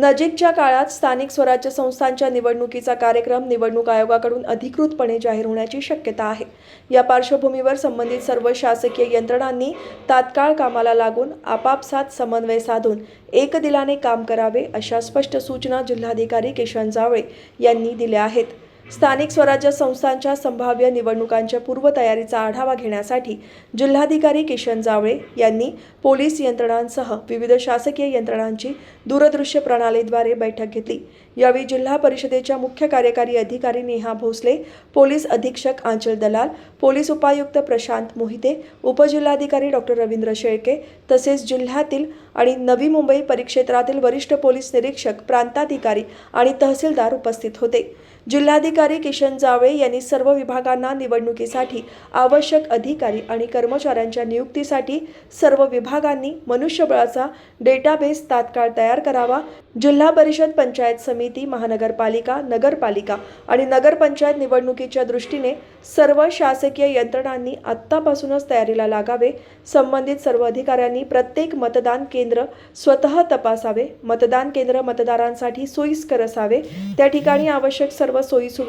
नजीकच्या काळात स्थानिक स्वराज्य संस्थांच्या निवडणुकीचा कार्यक्रम निवडणूक आयोगाकडून अधिकृतपणे जाहीर होण्याची शक्यता आहे. या पार्श्वभूमीवर संबंधित सर्व शासकीय यंत्रणांनी तात्काळ कामाला लागून आपापसात समन्वय साधून एकदिलाने काम करावे अशा स्पष्ट सूचना जिल्हाधिकारी किशन जावळे यांनी दिल्या आहेत. स्थानिक स्वराज्य संस्थांच्या संभाव्य निवडणुकांच्या पूर्वतयारीचा आढावा घेण्यासाठी जिल्हाधिकारी किशन जावळे यांनी पोलीस यंत्रणांसह विविध शासकीय यंत्रणांची दूरदृश्य प्रणालीद्वारे बैठक घेतली. यावेळी जिल्हा परिषदेच्या मुख्य कार्यकारी अधिकारी नेहा भोसले पोलीस अधीक्षक आंचल दलाल पोलीस उपायुक्त प्रशांत मोहिते उपजिल्हाधिकारी डॉक्टर रवींद्र शेळके तसेच जिल्ह्यातील आणि नवी मुंबई परिक्षेत्रातील वरिष्ठ पोलीस निरीक्षक प्रांताधिकारी आणि तहसीलदार उपस्थित होते. जिल्हाधिकारी किशन जावळे यांनी सर्व विभागांना निवडणुकीसाठी आवश्यक अधिकारी आणि कर्मचाऱ्यांच्या नियुक्तीसाठी सर्व विभागांनी मनुष्यबळाचा डेटाबेस तात्काळ तयार करावा. जिल्हा परिषद पंचायत समिती महानगरपालिका नगरपालिका आणि नगरपंचायत निवडणुकीच्या दृष्टीने सर्व शासकीय यंत्रणांनी आत्तापासूनच तयारीला लागावे. संबंधित सर्व अधिकाऱ्यांनी प्रत्येक मतदान केंद्र स्वतः तपासावे. मतदान केंद्र मतदारांसाठी सोयीस्कर असावे. त्या ठिकाणी आवश्यक सर्व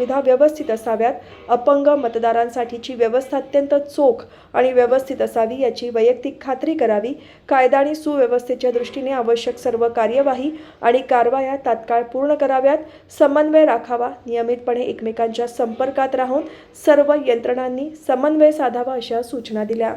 सुविधा व्यवस्थित असाव्यात. अपंग मतदारांसाठीची व्यवस्था अत्यंत चोख आणि व्यवस्थित असावी याची वैयक्तिक खात्री करावी. कायदा आणि सुव्यवस्थेच्या दृष्टीने आवश्यक सर्व कार्यवाही आणि कारवाया तात्काळ पूर्ण कराव्यात. समन्वय राखावा नियमितपणे एकमेकांच्या संपर्कात राहून सर्व यंत्रणांनी समन्वय साधावा अशा सूचना दिल्या.